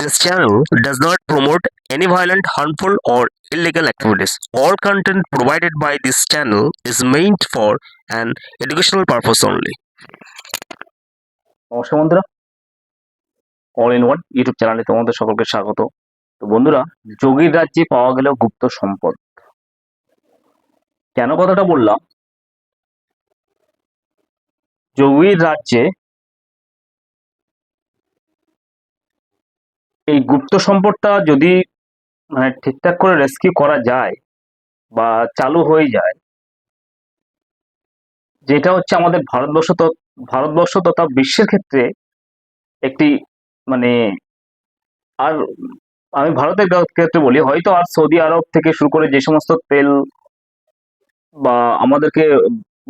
This channel does not promote any violent, harmful, or illegal activities. All content provided by this channel is meant for an educational purpose only. নমস্কার বন্ধুরা all in one YouTube চ্যানেলে তোমাদের সকলকে স্বাগত তো বন্ধুরা যোগীর রাজ্যে পাওয়া গেল গুপ্ত সম্পদ কেন কথাটা বললাম যোগীর রাজ্যে এই গুপ্ত সম্পদটা যদি মানে ঠিকঠাক করে রেস্কিউ করা যায় বা চালু হয়ে যায়, যেটা হচ্ছে আমাদের ভারতবর্ষ ভারতবর্ষ তথা বিশ্বের ক্ষেত্রে একটি মানে আর আমি ভারতের ক্ষেত্রে বলি, হয়তো আর সৌদি আরব থেকে শুরু করে যে সমস্ত তেল বা আমাদেরকে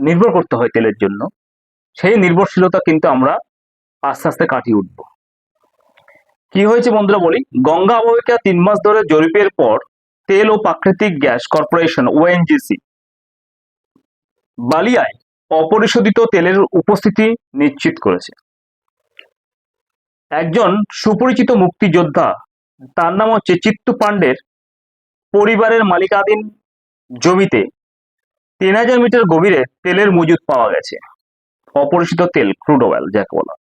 নির্ভর করতে হয় তেলের জন্য, সেই নির্ভরশীলতা কিন্তু আমরা আস্তে আস্তে কাটিয়ে উঠব। কি হয়েছে বন্ধুরা বলি? গঙ্গা অববাহিকা তিন মাস ধরে জরিপের পর তেল ও প্রাকৃতিক গ্যাস কর্পোরেশন ওএনজিসি বালিয়ায় অপরিশোধিত তেলের উপস্থিতি নিশ্চিত করেছে। একজন সুপরিচিত মুক্তিযোদ্ধা, তার নাম হচ্ছে চিত্তু পাণ্ডের পরিবারের মালিকাধীন জমিতে তিন হাজার মিটার গভীরে তেলের মজুদ পাওয়া গেছে। অপরিচিত তেল ক্রুড অয়েল যাকে বলা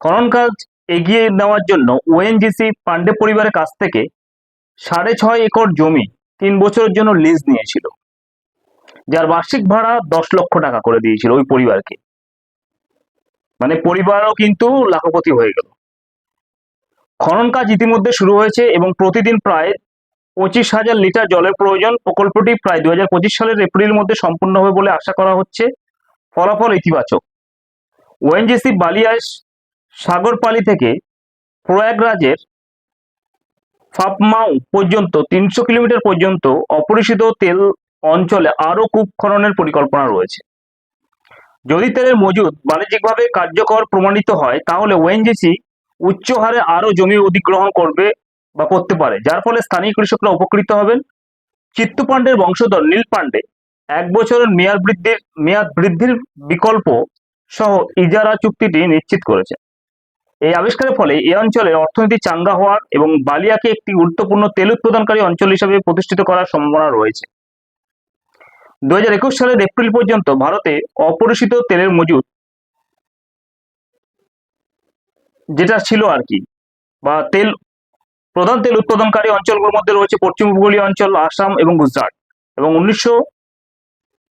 খনন কাজ এগিয়ে নেওয়ার জন্য ওএনজিসি পাণ্ডে পরিবারের কাছ থেকে সাড়ে ছয় একর জমি তিন বছরের জন্য লিজ নিয়েছিল, যার বার্ষিক ভাড়া দশ লক্ষ টাকা করে দিয়েছিল ওই পরিবারকে। মানে পরিবারও কিন্তু লাখপতি হয়ে গেল। খনন কাজ ইতিমধ্যে শুরু হয়েছে এবং প্রতিদিন প্রায় পঁচিশ হাজার লিটার জলের প্রয়োজন। প্রকল্পটি প্রায় দুই দু সালের এপ্রিল মধ্যে সম্পূর্ণ হবে বলে আশা করা হচ্ছে। ফলাফল ইতিবাচক। ওএনজিসি বালিয়াস সাগরপালি থেকে প্রয়াগরাজের ফাপমাউ পর্যন্ত তিনশো কিলোমিটার পর্যন্ত অপরিচিত তেল অঞ্চলে আরও কূপ খননের পরিকল্পনা রয়েছে। যদি তেলের মজুদ বাণিজ্যিকভাবে কার্যকর প্রমাণিত হয়, তাহলে ওএনজিসি উচ্চ হারে আরও জমি অধিগ্রহণ করবে বা করতে পারে, যার ফলে স্থানীয় কৃষকরা উপকৃত হবেন। চিত্তু পাণ্ডের বংশধর নীল পাণ্ডে এক বছরের মেয়াদ বৃদ্ধির মেয়াদ বৃদ্ধির বিকল্প সহ ইজারা চুক্তিটি নিশ্চিত করেছে। এই আবিষ্কারের ফলে এই অঞ্চলের অর্থনীতি চাঙ্গা হওয়ার এবং বালিয়াকে একটি গুরুত্বপূর্ণ তেল উৎপাদনকারী অঞ্চল হিসেবে প্রতিষ্ঠিত করার সম্ভাবনা রয়েছে। দু হাজার একুশ সালের এপ্রিল পর্যন্ত ভারতে অপরিচিত তেলের মজুদ যেটা ছিল আর কি, বা তেল, প্রধান তেল উৎপাদনকারী অঞ্চলগুলোর মধ্যে রয়েছে পশ্চিম উপকূলীয় অঞ্চল, আসাম এবং গুজরাট। এবং উনিশশো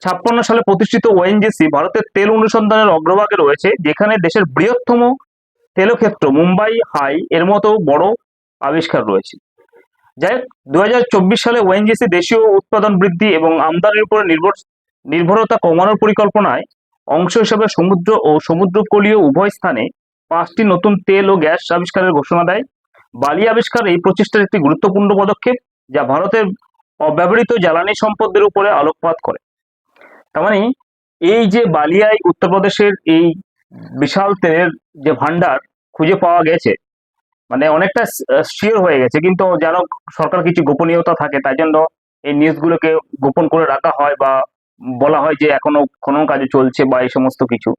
ছাপ্পান্ন সালে প্রতিষ্ঠিত ওএনজিসি ভারতের তেল অনুসন্ধানের অগ্রভাগে রয়েছে, যেখানে দেশের বৃহত্তম তেলক্ষেত্র, মুম্বাই হাই এর মতো বড় আবিষ্কার রয়েছে। যাই হোক সালে ওএনজিসি দেশীয় উৎপাদন বৃদ্ধি এবং আমদানির উপর নির্ভর, নির্ভরতা কমানোর পরিকল্পনায় অংশ হিসেবে সমুদ্র ও সমুদ্রকলীয় উভয় স্থানে পাঁচটি নতুন তেল ও গ্যাস আবিষ্কারের ঘোষণা দেয়। বালি আবিষ্কার এই প্রচেষ্টার একটি গুরুত্বপূর্ণ পদক্ষেপ, যা ভারতের অব্যবহৃত জ্বালানি সম্পদের উপরে আলোকপাত করে। তার মানে এই যে বালিয়ায় উত্তরপ্রদেশের এই বিশাল তেলের যে ভান্ডার খুঁজে পাওয়া গেছে। মানে অনেকটা শিওর হয়ে গেছে। কিন্তু যেন সরকার কিছু গোপনীয়তা থাকে, তাই জন্য এই নিউজগুলোকে গোপন করে রাখা হয় বা বলা হয় যে এখনও খনন কাজ চলছে বা এই সমস্ত কিছু।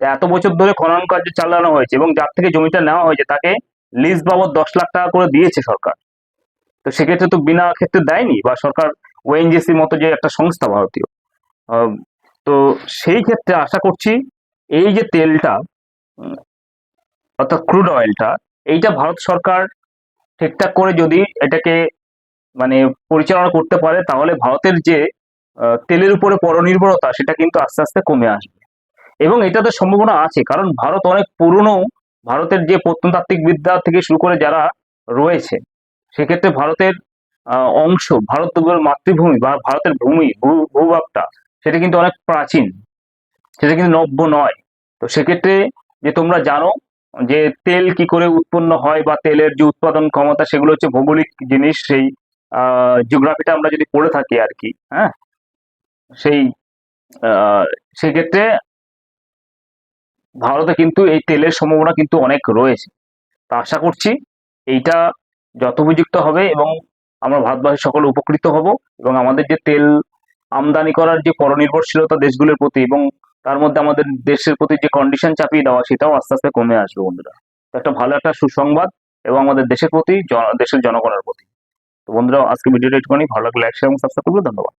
এত বছর ধরে খনন কাজ চালানো হয়েছে এবং যার থেকে জমিটা নেওয়া হয়েছে তাকে লিজ বাবদ দশ লাখ টাকা করে দিয়েছে সরকার। তো সেক্ষেত্রে তো বিনা ক্ষেত্রে দেয়নি বা সরকার ওএনজিসির মতো যে একটা সংস্থা ভারতীয়। তো সেই ক্ষেত্রে আশা করছি এই যে তেলটা অর্থাৎ ক্রুড অয়েলটা এইটা ভারত সরকার ঠিকঠাক করে যদি এটাকে মানে পরিচালনা করতে পারে, তাহলে ভারতের যে তেলের উপরে পরনির্ভরতা, সেটা কিন্তু আস্তে আস্তে কমে আসবে। এবং এটাতে সম্ভাবনা আছে, কারণ ভারত অনেক পুরনো, ভারতের যে প্রত্নতাত্ত্বিক বিদ্যা থেকে শুরু করে যারা রয়েছে, সেক্ষেত্রে ভারতের অংশ ভারতের মাতৃভূমি বা ভারতের ভূমি, ভূ- ভূভাগটা, সেটা কিন্তু অনেক প্রাচীন, সেটা কিন্তু নব্য নয়। তো সেক্ষেত্রে যে তোমরা জানো যে তেল কি করে উৎপন্ন হয় বা তেলের যে উৎপাদন ক্ষমতা, সেগুলো হচ্ছে ভৌগোলিক জিনিস, সেই জিওগ্রাফিটা আমরা যদি পড়ে থাকি আর কি হ্যাঁ? সেই সেক্ষেত্রে ভারতে কিন্তু এই তেলের সম্ভাবনা কিন্তু অনেক রয়েছে। তা আশা করছি এইটা যথোপযুক্ত হবে এবং আমরা ভারতবাসী সকলে উপকৃত হব এবং আমাদের যে তেল আমদানি করার যে পরনির্ভরশীলতা দেশগুলোর প্রতি এবং তার মধ্যে আমাদের দেশের প্রতি যে কন্ডিশন চাপিয়ে দেওয়া, সেটাও আস্তে আস্তে কমে আসবে বন্ধুরা। একটা ভালো একটা সুসংবাদ এবং আমাদের দেশের প্রতি দেশের জনগণের প্রতি। তো বন্ধুরা আজকে ভিডিওটা একটুখানি ভালো লাগলে লাইক শেয়ার এবং সাবস্ক্রাইব করবে ধন্যবাদ।